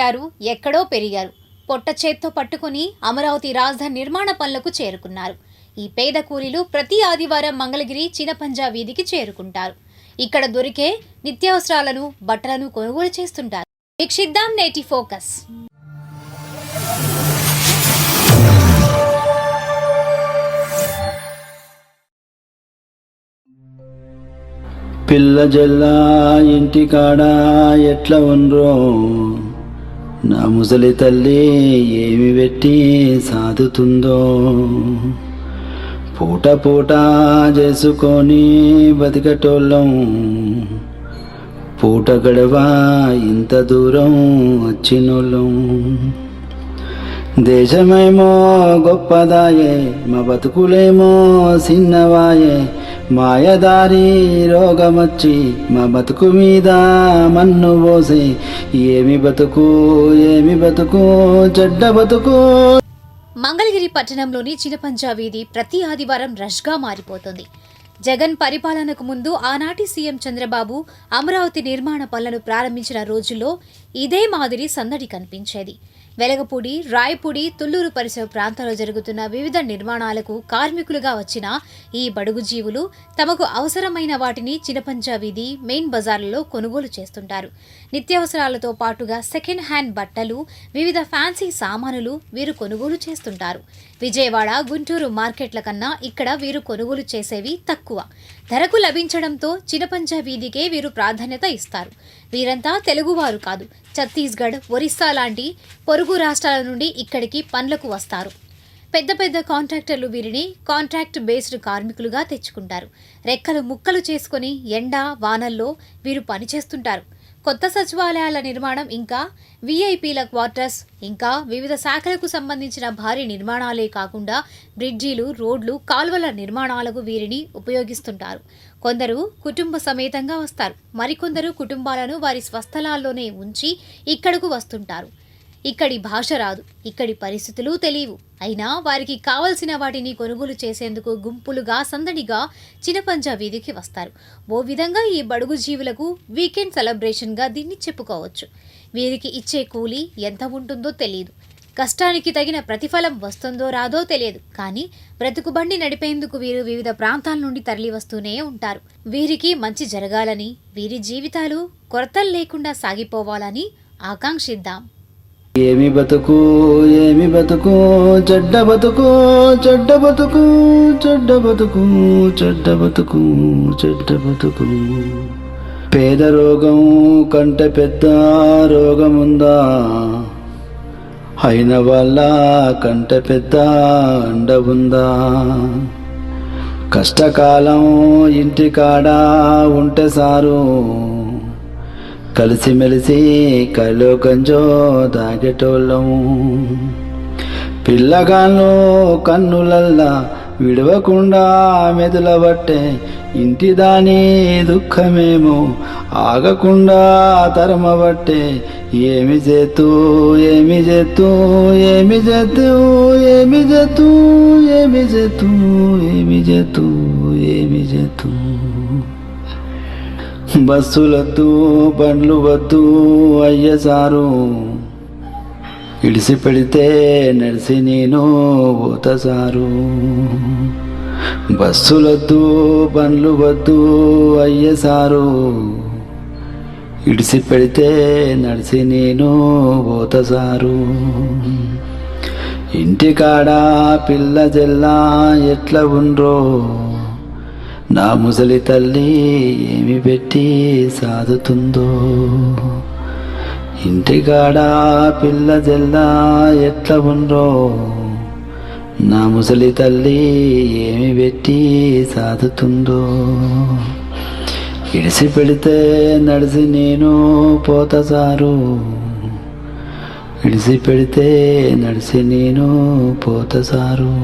పుట్టారు ఎక్కడో పెరిగారు. పొట్ట చేత్తో పట్టుకుని అమరావతి రాజధాని నిర్మాణ పనులకు చేరుకున్నారు. ఈ పేద కూలీలు ప్రతి ఆదివారం మంగళగిరి చినపంజా వీధికి చేరుకుంటారు. ఇక్కడ దొరికే నిత్యావసరాలను బట్టలను కొనుగోలు చేస్తుంటారు. వీక్షిద్దాం నేటి ఫోకస్. పిల్ల జల్లా ఇంటికాడ ఎట్లా ఉండ్రో? నా ముసలి తల్లి ఏమి పెట్టి సాదుతుందో పూట పూట చేసుకొని బతికటోళ్ళం. పూట గడవా ఇంత దూరం వచ్చినోళ్ళం. దేశమేమో గొప్పదాయే మా బతుకులేమో చిన్నవాయే మాయదారి రోగమొచ్చి మా బతుకు మీద మన్ను పోసి ఏమి బతుకు ఏమి బతుకు చెడ్డ బతుకు. మంగళగిరి పట్టణంలోని చినపంజా వీధి ప్రతి ఆదివారం రష్గా మారిపోతుంది. జగన్ పరిపాలనకు ముందు ఆనాటి సీఎం చంద్రబాబు అమరావతి నిర్మాణ పనులను ప్రారంభించిన రోజుల్లో ఇదే మాదిరి సందడి కనిపించేది. వెలగపూడి రాయపూడి తుళ్ళూరు పరిసర ప్రాంతాల్లో జరుగుతున్న వివిధ నిర్మాణాలకు కార్మికులుగా వచ్చిన ఈ బడుగు జీవులు తమకు అవసరమైన వాటిని చినపంచా వీధి మెయిన్ బజార్లలో కొనుగోలు చేస్తుంటారు. నిత్యావసరాలతో పాటుగా సెకండ్ హ్యాండ్ బట్టలు వివిధ ఫ్యాన్సీ సామానులు వీరు కొనుగోలు చేస్తుంటారు. విజయవాడ గుంటూరు మార్కెట్ల కన్నా ఇక్కడ వీరు కొనుగోలు చేసేవి తక్కువ. ధరకు లభించడంతో చినపంచా వీధికే వీరు ప్రాధాన్యత ఇస్తారు. వీరంతా తెలుగువారు కాదు. ఛత్తీస్గఢ్ ఒరిస్సా లాంటి పొరుగు రాష్ట్రాల నుండి ఇక్కడికి పనులకు వస్తారు. పెద్ద పెద్ద కాంట్రాక్టర్లు వీరిని కాంట్రాక్ట్ బేస్డ్ కార్మికులుగా తెచ్చుకుంటారు. రెక్కలు ముక్కలు చేసుకొని ఎండ వానల్లో వీరు పనిచేస్తుంటారు. కొత్త సచివాలయాల నిర్మాణం ఇంకా వీఐపీల క్వార్టర్స్ ఇంకా వివిధ శాఖలకు సంబంధించిన భారీ నిర్మాణాలే కాకుండా బ్రిడ్జీలు రోడ్లు కాల్వల నిర్మాణాలకు వీరిని ఉపయోగిస్తుంటారు. కొందరు కుటుంబ సమేతంగా వస్తారు. మరికొందరు కుటుంబాలను వారి స్వస్థలాల్లోనే ఉంచి ఇక్కడకు వస్తుంటారు. ఇక్కడి భాష రాదు. ఇక్కడి పరిస్థితులు తెలియవు. అయినా వారికి కావలసిన వాటిని కొనుగోలు చేసేందుకు గుంపులుగా సందడిగా చినపంజా వీధికి వస్తారు. ఓ విధంగా ఈ బడుగు జీవులకు వీకెండ్ సెలబ్రేషన్గా దీన్ని చెప్పుకోవచ్చు. వీరికి ఇచ్చే కూలీ ఎంత ఉంటుందో తెలియదు కష్టానికి తగిన ప్రతిఫలం వస్తుందో రాదో తెలియదు. కానీ బ్రతుకుబండి నడిపేందుకు వీరు వివిధ ప్రాంతాల నుండి తరలి వస్తూనే ఉంటారు. వీరికి మంచి జరగాలని వీరి జీవితాలు కొరతలు లేకుండా సాగిపోవాలని ఆకాంక్షిద్దాం. ఏమి బతుకు ఏమి బతుకు చెడ్డ బతుకు చెడ్డ బతుకు చెడ్డ బతుకు చెడ్డ బతుకు చెడ్డ బతుకు. పేద రోగం కంటే పెద్ద రోగముందా? అయిన వాళ్ళ కంటే పెద్ద అండ ఉందా కష్టకాలం ఇంటికాడ ఉంటే సారు. కలిసిమెలిసి కలో గంజో దాగేటోళ్ళము పిల్లగాళ్ళు కన్నులల్లా విడవకుండా మెదులబట్టే ఇంటి దాని దుఃఖమేమో ఆగకుండా తరమబట్టే ఏమి చేతూ ఏమి చేతూ ఏమి చేతూ ఏమి చేతూ ఏమి చేతూ ఏమి చేతూ ఏమి చేతూ బస్సులొద్దు బండ్లు వద్దు అయ్యసారు. ఇడిసి పెడితే నడిసి నేను పోతసారు. బస్సులొద్దు బండ్లు వద్దు అయ్యసారు. ఇడిసి పెడితే నడిసి నేను పోత సారు ఇంటికాడ పిల్ల జెల్లా ఎట్లా ఉండ్రో. నా ముసలి తల్లి ఏమి పెట్టి సాదుతుందో? ఇంటికాడ పిల్ల జల్లా ఎట్లా ఉండ్రో? నా ముసలి తల్లి ఏమి పెట్టి సాదుతుందో? ఇడిసి పెడితే నడిసి నేను పోత సారు. ఇడిసి పెడితే నడిసి నేను పోత సారు.